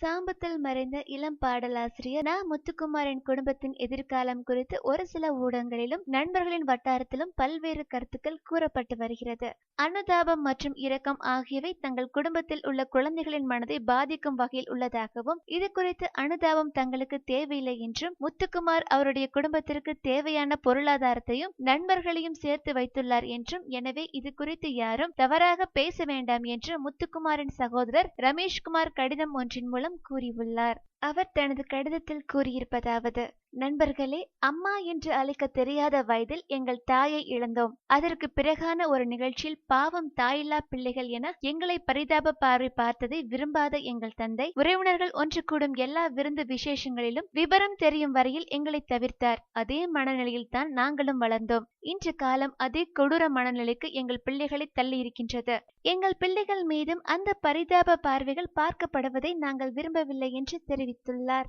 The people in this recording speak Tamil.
சாம்பத்தில் மறைந்த இளம் பாடலாசிரியர் நா. முத்துக்குமாரின் குடும்பத்தின் எதிர்காலம் குறித்து ஒரு சில ஊடகங்களிலும் நண்பர்களின் வட்டாரத்திலும் பல்வேறு கருத்துக்கள் கூறப்பட்டு வருகிறது. அனுதாபம் மற்றும் இரக்கம் ஆகியவை தங்கள் குடும்பத்தில் உள்ள குழந்தைகளின் மனதை பாதிக்கும் வகையில் உள்ளதாகவும் இது குறித்து அனுதாபம் தங்களுக்கு தேவையில்லை என்றும் முத்துக்குமார் அவருடைய குடும்பத்திற்கு தேவையான பொருளாதாரத்தையும் நண்பர்களையும் சேர்த்து வைத்துள்ளார் என்றும் எனவே இது குறித்து யாரும் தவறாக பேச வேண்டாம் என்று முத்துக்குமாரின் சகோதரர் ரமேஷ்குமார் கடிதம் ஒன்றின் மூலம் கூறியுள்ளார். அவர் தனது கடிதத்தில் கூறியிருப்பதாவது நண்பர்களே அம்மா என்று அழைக்க தெரியாத வயதில் எங்கள் தாயை இழந்தோம். அதற்கு பிறகான ஒரு நிகழ்ச்சியில் பாவம் தாயில்லா பிள்ளைகள் என எங்களை பரிதாப பார்வை பார்த்ததை விரும்பாத எங்கள் தந்தை உறவினர்கள் ஒன்று கூடும் எல்லா விருந்து விசேஷங்களிலும் விபரம் தெரியும் வரையில் எங்களை தவிர்த்தார். அதே மனநிலையில் தான் நாங்களும் வளர்ந்தோம். இன்று காலம் அதே கொடூர மனநிலைக்கு எங்கள் பிள்ளைகளை தள்ளி இருக்கின்றது எங்கள் பிள்ளைகள் மீதும் அந்த பரிதாப பார்வைகள் பார்க்கப்படுவதை நாங்கள் விரும்பவில்லை என்று தெரிவித்துள்ளார்